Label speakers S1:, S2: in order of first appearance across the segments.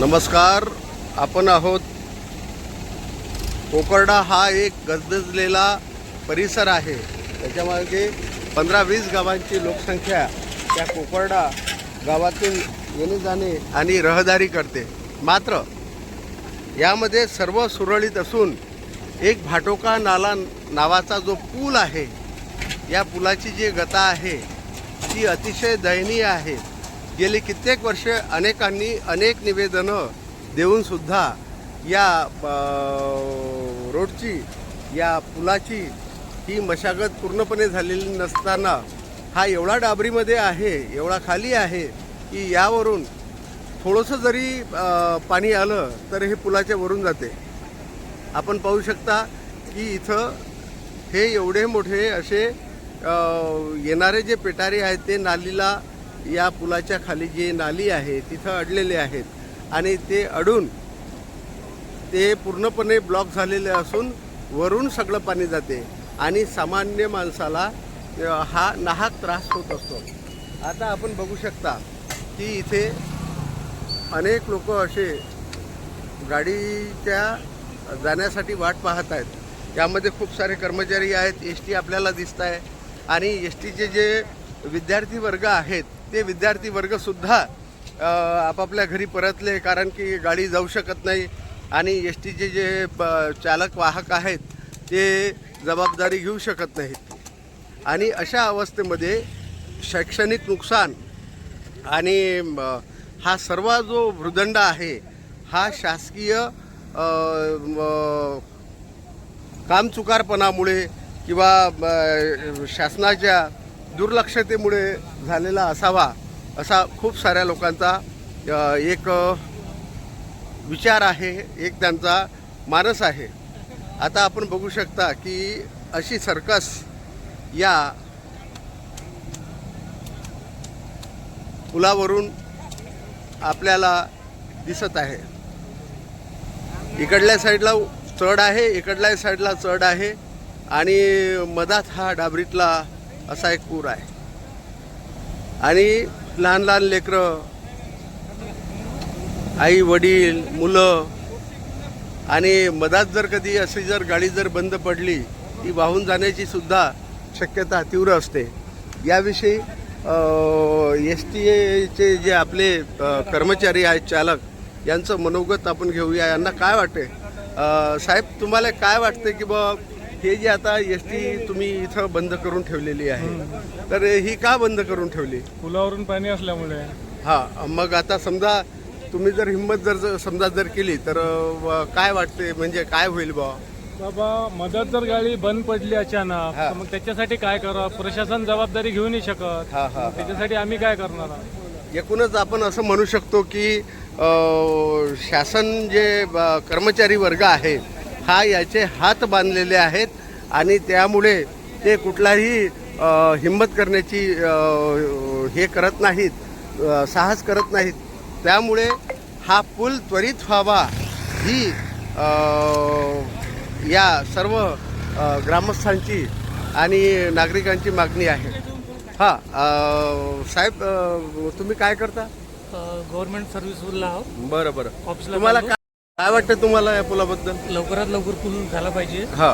S1: नमस्कार आपण आहोत कोकर्डा हा एक गजबजलेला परिसर आहे. त्याच्यामागे पंधरा वीस गावांची लोकसंख्या त्या कोकर्डा गावातून येणे जाणे आणि रहदारी करते. मात्र यामध्ये सर्व सुरळीत असून एक भाटोका नाला नावाचा जो पूल आहे या पुलाची जी गता आहे ती अतिशय दयनीय आहे. गेली कित्येक वर्षे अनेकांनी अनेक निवेदनं देऊनसुद्धा या रोडची या पुलाची ही मशागत पूर्णपणे झालेली नसताना हा एवढा डाबरीमध्ये आहे एवढा खाली आहे की यावरून थोडंसं जरी पाणी आलं तर हे पुलाच्या वरून जाते. आपण पाहू शकता की इथं हे एवढे मोठे असे येणारे जे पेटारे आहेत ते नालीला या पुलाच्या खाली जी नाली आहे तिथं अडलेले आहेत. आणि ते अडून ते पूर्णपणे ब्लॉक झालेले असून वरून सगळं पाणी जाते आणि सामान्य माणसाला हा नाहक त्रास होत असतो. आता आपण बघू शकता की इथे अनेक लोक असे गाडीच्या जाण्यासाठी वाट पाहत आहेत. त्यामध्ये खूप सारे कर्मचारी आहेत एस टी आपल्याला दिसत आहे आणि एस टीचे जे विद्यार्थी वर्ग आहेत ते विद्यार्थी वर्गसुद्धा आपापल्या घरी परतले कारण की गाडी जाऊ शकत नाही. आणि एस टीचे जे ब- चालक वाहक आहेत ते जबाबदारी घेऊ शकत नाहीत. आणि अशा अवस्थेमध्ये शैक्षणिक नुकसान आणि हा सर्व जो भृदंड आहे हा शासकीय कामचुकारपणामुळे किंवा शासनाच्या दुर्लक्षतेमुळे झालेला असावा असा खूप साऱ्या लोकांचा एक विचार आहे एक त्यांचा मानस आहे. आता आपण बघू शकता की अशी सर्कस या पुलावरून आपल्याला दिसत आहे. इकडल्या साईडला चढ आहे इकडल्या साईडला चढ आहे आणि मधात हा डाबरीतला असा एक पूर आहे. आणि लहान लहान लेकरं आई वडील मुलं आणि मधात जर कधी अशी जर गाडी जर बंद पडली ती वाहून जाण्याची सुद्धा शक्यता तीव्र असते. याविषयी एस टी एचे जे आपले कर्मचारी आहेत चालक यांचं मनोगत आपण घेऊया. यांना काय वाटते साहेब तुम्हाला काय वाटते की बा हे जे आता एस टी तुम्ही इथं बंद करून ठेवलेली आहे तर ही का बंद करून ठेवली?
S2: पुलावरून पाणी असल्यामुळे.
S1: हा मग आता समजा तुम्ही जर हिंमत जर समजा जर केली तर काय वाटते? म्हणजे काय होईल बा
S2: बाबा मदत जर गाडी बंद पडली अचानक. तर मग त्याच्यासाठी काय करा प्रशासन जबाबदारी घेऊ नाही शकत.
S1: हा, हा,
S2: त्याच्यासाठी आम्ही काय करणार? आहोत?
S1: एकूणच आपण असं म्हणू शकतो की शासन जे कर्मचारी वर्ग आहे हा याचे हात बांधलेले आहेत आणि त्यामुळे ते कुठलाही हिंमत करण्याची हे करत नाहीत साहस करत नाहीत. त्यामुळे हा पूल त्वरित व्हावा ही या सर्व ग्रामस्थांची आणि नागरिकांची मागणी आहे. हां साहेब तुम्ही काय करता?
S3: गव्हर्नमेंट सर्व्हिसला आहोत.
S1: बरं बरं. तुम्हाला. काय वाटतं तुम्हाला या पुलाबद्दल?
S3: लवकरात लवकर पूल झाला पाहिजे.
S1: हां.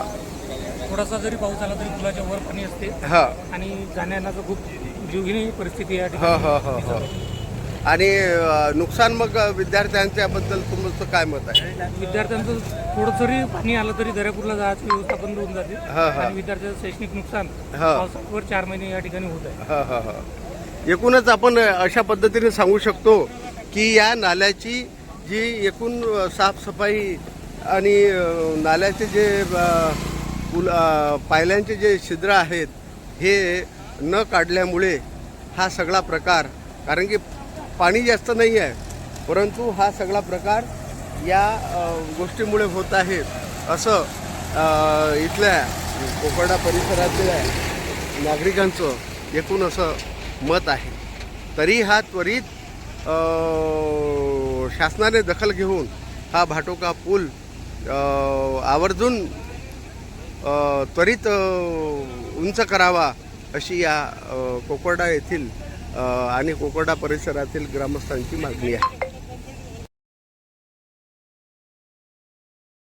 S3: थोडासा जरी पाऊस आला तरी पुलाच्या वर पाणी असते.
S1: हां.
S3: आणि जाण्यायेण्याचं खूप जीवघेणी परिस्थिती या
S1: हो हो हो हो. आणि अ, नुकसान मग विद्यार्थ्यांच्या बद्दल तुमचं काय मत आहे?
S3: विद्यार्थ्यांचं थोडं जरी पाणी आलं तरी दर्यापूरला जायची व्यवस्था बंद होऊन जाते.
S1: हा, हा.
S3: आणि विद्यार्थ्याचं शैक्षणिक नुकसान
S1: हा.
S3: पावसावर चार महिने या ठिकाणी होत आहे.
S1: हा हा हा. एकूणच आपण अशा पद्धतीने सांगू शकतो की या नाल्याची जी एकूण साफसफाई आणि नाल्याचे जे पुल पायल्यांचे जे छिद्र आहेत हे न काढल्यामुळे हा सगळा प्रकार कारण की पाणी जास्त नाही आहे परंतु हा सगळा प्रकार या गोष्टीमुळे होत आहे असं इथल्या कोकडा परिसरातल्या नागरिकांचं एकूण असं मत आहे. तरी हा त्वरित शासनाने दखल घेऊन हा भाटोका पूल आवर्जून त्वरित उंच करावा अशी या अ, येथील आणि कोकर्डा परिसरातील ग्रामस्थांची मागणी आहे.